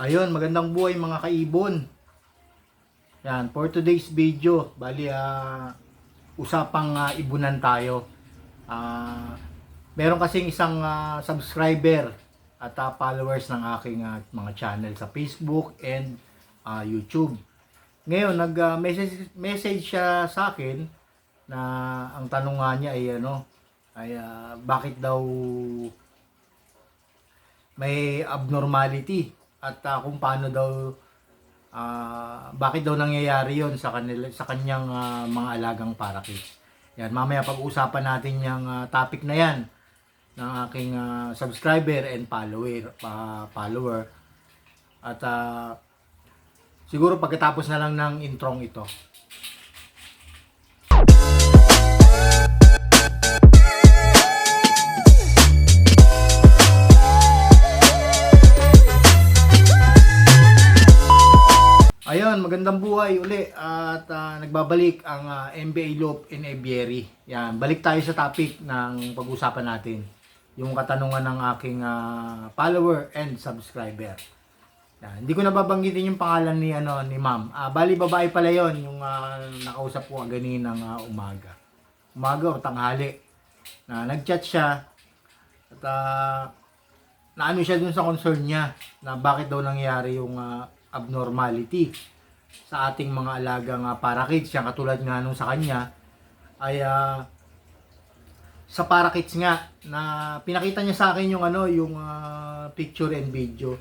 Ayun, magandang buhay mga kaibon. Yan, for today's video, bali ah, usapang ah, ibunan tayo. Ah, meron kasing isang ah, subscriber at ah, followers ng aking ah, mga channel sa Facebook and ah, YouTube. Ngayon, nag-message message siya sa akin na ang tanong nga niya ay ano, ay ah, bakit daw may abnormality at ah, kung paano daw ah, bakit daw nangyayari yon sa kanila sa kanyang ah, mga alagang parakits. Yan, mamaya pag-uusapan natin yung ah, topic na yan ng aking ah, subscriber and follower pa follower. At ah, siguro pagkatapos na lang ng introng ito. Ayun, magandang buhay uli at ah, nagbabalik ang ah, NBA Loop in Aviary. Yan, balik tayo sa topic ng pag-usapan natin. Yung katanungan ng aking ah, follower and subscriber. Yan, hindi ko nababanggitin yung pangalan ni ano ni Ma'am. Ah, bali babae pala 'yon, yung ah, nakausap ko ganin ng ah, umaga. Umaga o tanghali. Na nag-chat siya at ah, naano siya dun sa concern niya na bakit daw nangyari yung ah, abnormality sa ating mga alagang uh, parakids. Yan katulad nga nung sa kanya ay ah, sa parakids nga na pinakita niya sa akin yung ano yung ah, picture and video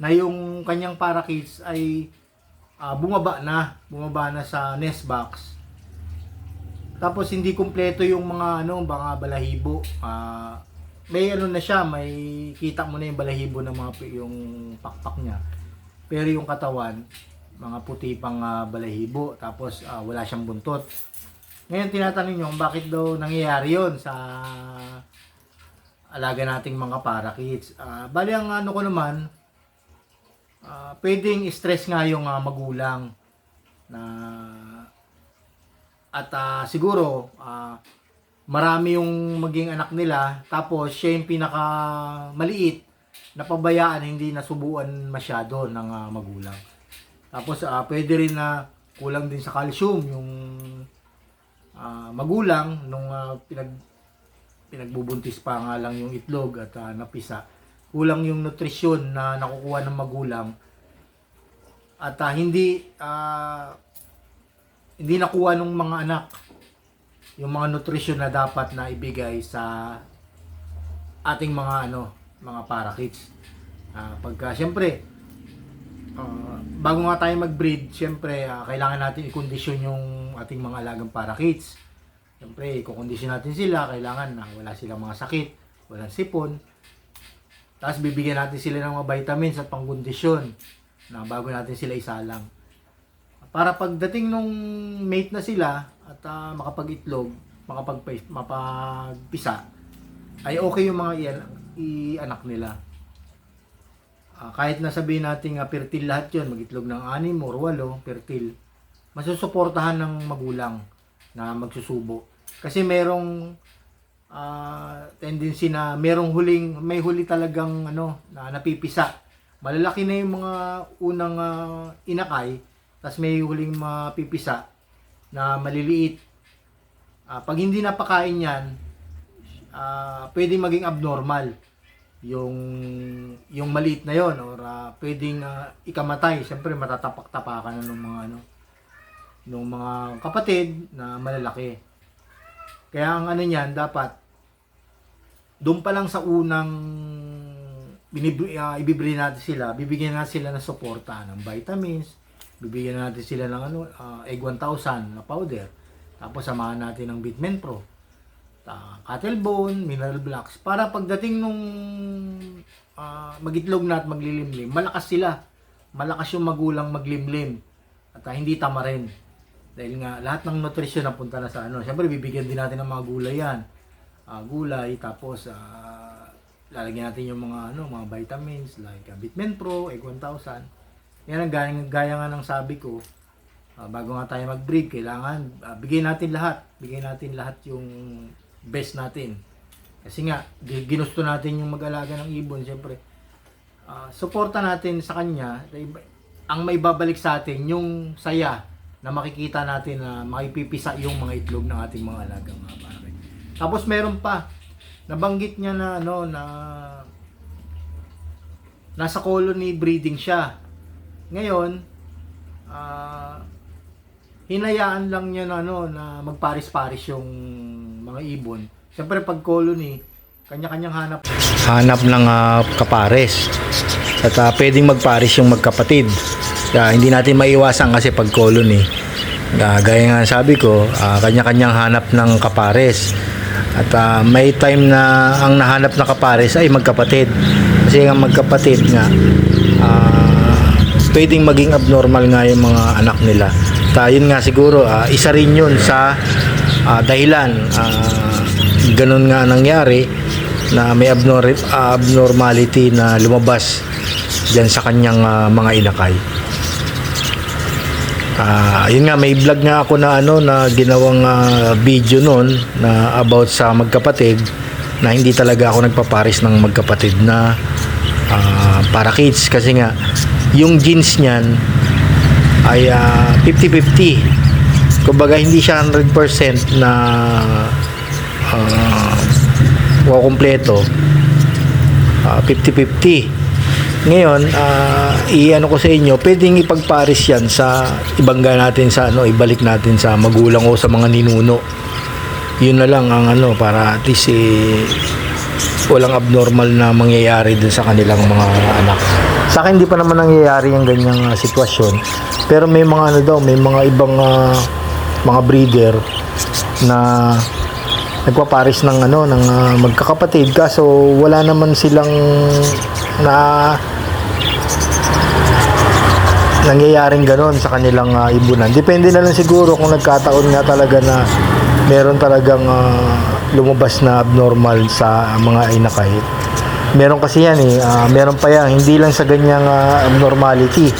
na yung kanyang parakids ay ah, bumaba na bumaba na sa nest box. Tapos hindi kumpleto yung mga ano mga balahibo. Ah may ano na siya may kita mo na yung balahibo ng mga yung pakpak niya pero yung katawan mga puti pang ah, balahibo tapos ah, wala siyang buntot. Ngayon tinatanong nyo bakit daw nangyayari yon sa alaga nating mga parakeets Ah, bali ang ano ko naman ah, pwedeng stress nga yung ah, magulang na at ah, siguro ah, marami yung maging anak nila tapos siya yung pinaka maliit napabayaan hindi nasubuan masyado ng ah, magulang. Tapos ah, pwede rin na kulang din sa calcium yung ah, magulang nung ah, pinag pinagbubuntis pa nga lang yung itlog at ah, napisa. Kulang yung nutrisyon na nakukuha ng magulang at ah, hindi ah, hindi nakuha ng mga anak yung mga nutrisyon na dapat na ibigay sa ating mga ano mga parakeets. Ah, pagka siyempre ah, bago nga tayo mag-breed, siyempre ah, kailangan natin i-condition yung ating mga alagang parakeets. Siyempre, i-condition natin sila, kailangan na wala silang mga sakit, walang sipon. Tapos bibigyan natin sila ng mga vitamins at pangkondisyon na bago natin sila isalang. Para pagdating nung mate na sila at ah, makapag-itlog, makapag mapagpisa, ay okay yung mga iyan, i-anak nila. Ah, kahit na sabihin natin nga fertile lahat yun, mag-itlog ng anim or walo, fertile, masusuportahan ng magulang na magsusubo. Kasi merong ah, tendency na merong huling, may huli talagang ano, na napipisa. Malalaki na yung mga unang ah, inakay, tapos may huling mapipisa na maliliit. Ah, pag hindi napakain yan, ah, pwedeng maging abnormal yung yung maliit na yon or ah, pwedeng ah, ikamatay. Siyempre matatapak-tapakan na ng mga ano ng mga kapatid na malalaki. Kaya ang ano niyan dapat doon pa lang sa unang binib uh, ibibili natin sila bibigyan natin sila ng suporta ng vitamins bibigyan natin sila ng ano ah, egg 1000 na powder. Tapos samahan natin ng Bitmen Pro uh, cattle bone, mineral blocks para pagdating nung ah, magitlog na at maglilimlim, malakas sila. Malakas yung magulang maglimlim at ah, hindi tama rin. Dahil nga lahat ng nutrisyon napunta na sa ano. Siyempre bibigyan din natin ng mga gulay yan. Ah, gulay tapos ah, lalagyan natin yung mga ano, mga vitamins like uh, Bitmen Pro, Egg 1000. Yan ang gaya, gaya nga ng sabi ko, Ah, bago nga tayo mag-breed, kailangan ah, bigyan natin lahat. Bigyan natin lahat yung best natin. Kasi nga, gi- ginusto natin yung mag-alaga ng ibon, siyempre. ah, suporta natin sa kanya, ang may babalik sa atin yung saya na makikita natin na makipipisa yung mga itlog ng ating mga alagang mga pare. Tapos meron pa, nabanggit niya na ano na nasa colony breeding siya. Ngayon, ah hinayaan lang niya na ano na magparis-paris yung mga ibon. Siyempre pag colony, kanya-kanyang hanap hanap ng ah, kapares. At ah, pwedeng magpares yung magkapatid. Kaya hindi natin maiwasan kasi pag colony. Ah, gaya nga sabi ko, ah, kanya-kanyang hanap ng kapares. At ah, may time na ang nahanap na kapares ay magkapatid. Kasi ang magkapatid nga, ah, pwedeng maging abnormal nga yung mga anak nila. Yun nga siguro, ah, isa rin yun sa ah, dahilan. ah, ganun nga nangyari na may abnor- abnormality na lumabas dyan sa kanyang ah, mga inakay. Ah, yun nga may vlog nga ako na ano na ginawang ah, video noon na about sa magkapatid na hindi talaga ako nagpaparis ng magkapatid na ah, para kids kasi nga yung genes niyan ay ah, 50-50. Kumbaga hindi siya 100% na uh, kumpleto. Ah, 50-50. Ngayon, ah, i-ano ko sa inyo, pwedeng ipagpares yan sa ibangga natin sa ano, ibalik natin sa magulang o sa mga ninuno. Yun na lang ang ano para at least eh, walang abnormal na mangyayari dun sa kanilang mga anak. Sa akin hindi pa naman nangyayari yung ganyang ah, sitwasyon. Pero may mga ano daw, may mga ibang ah, mga breeder na nagpaparis ng ano ng ah, magkakapatid kaso wala naman silang na nangyayaring ganon sa kanilang ah, ibunan. Depende na lang siguro kung nagkataon nga talaga na meron talagang ah, lumabas na abnormal sa mga inakay. Meron kasi yan eh, ah, meron pa yan, hindi lang sa ganyang ah, abnormality.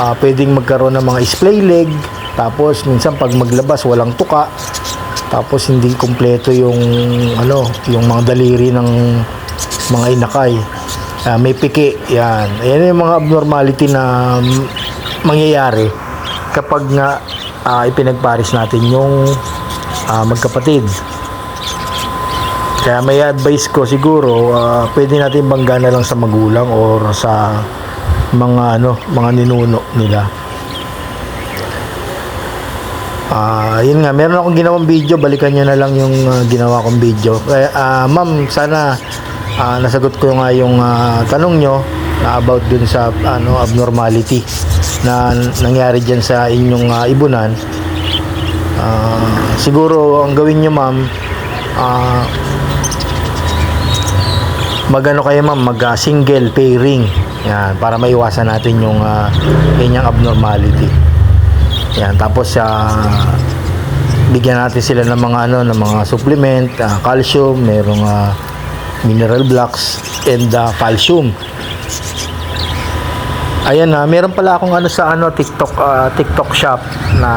Ah, pwedeng magkaroon ng mga splay leg, tapos minsan pag maglabas walang tuka, tapos hindi kumpleto yung ano, yung mga daliri ng mga inakay. Ah, may piki, yan. Yan yung mga abnormality na mm, mangyayari kapag nga ah, ipinagparis natin yung ah, magkapatid. Kaya may advice ko siguro, ah, pwede natin bangga na lang sa magulang or sa mga ano, mga ninuno nila. Ah, yun nga, meron akong ginawang video, balikan niyo na lang yung ah, ginawa kong video. Kaya ah, ma'am, sana ah, nasagot ko nga yung ah, tanong nyo na about dun sa ano abnormality na nangyari diyan sa inyong ah, ibunan. Ah, siguro ang gawin nyo ma'am, ah, magano kayo ma'am, mag ah, single pairing. Yan, para maiwasan natin yung uh, ganyang abnormality. Yan, tapos ah, bigyan natin sila ng mga ano, ng mga supplement, ah, calcium, merong ah, mineral blocks and ah, calcium. Ayan na, meron pala akong ano sa ano TikTok ah, TikTok shop na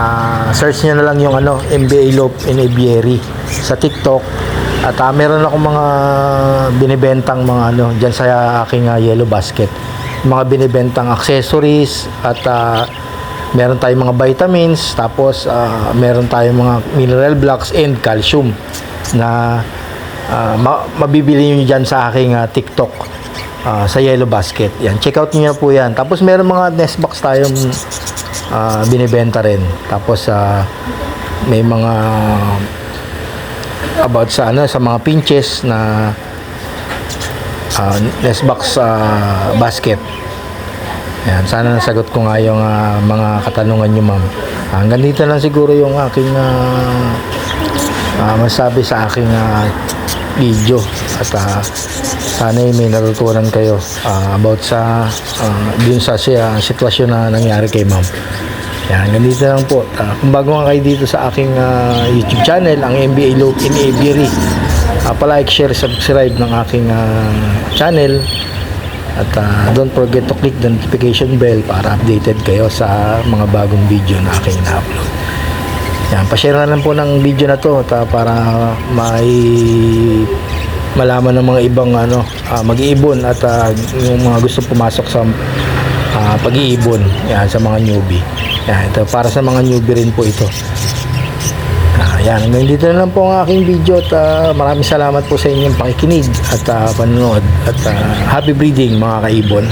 search niyo na lang yung ano MBA Loaf in Aviary sa TikTok. At ah, meron akong mga binibentang mga ano diyan sa aking ah, yellow basket. Mga binibentang accessories at ah, meron tayong mga vitamins tapos ah, meron tayong mga mineral blocks and calcium na ah, ma- mabibili niyo diyan sa aking ah, TikTok ah, sa Yellow Basket. Yan, check out niyo po 'yan. Tapos meron mga nest box tayong ah, binibenta rin. Tapos ah, may mga about sa ano sa mga pinches na ah, nest box ah, basket. Yan, sana nasagot ko nga yung ah, mga katanungan niyo, ma'am. Hanggang dito lang siguro yung aking ah, ah, masabi sa aking ah, video at ah, sana ay may natutunan kayo ah, about sa ah, dun sa siya, sitwasyon na nangyari kay ma'am. Yan, hanggang dito lang po. Ah, kung bago nga kayo dito sa aking ah, YouTube channel, ang MBA Loop in Aviary, uh, palike, share, subscribe ng aking ah, channel at ah, don't forget to click the notification bell para updated kayo sa mga bagong video na aking na-upload. Yan, pa-share na lang po ng video na to ta, para may malaman ng mga ibang ano ah, mag-iibon at ah, yung mga gusto pumasok sa ah, pag-iibon yan sa mga newbie. Yan, ito para sa mga newbie rin po ito. Ah, yan, hanggang dito na lang po ang aking video at ah, maraming salamat po sa inyong pakikinig at ah, panonood at ah, happy breeding mga kaibon.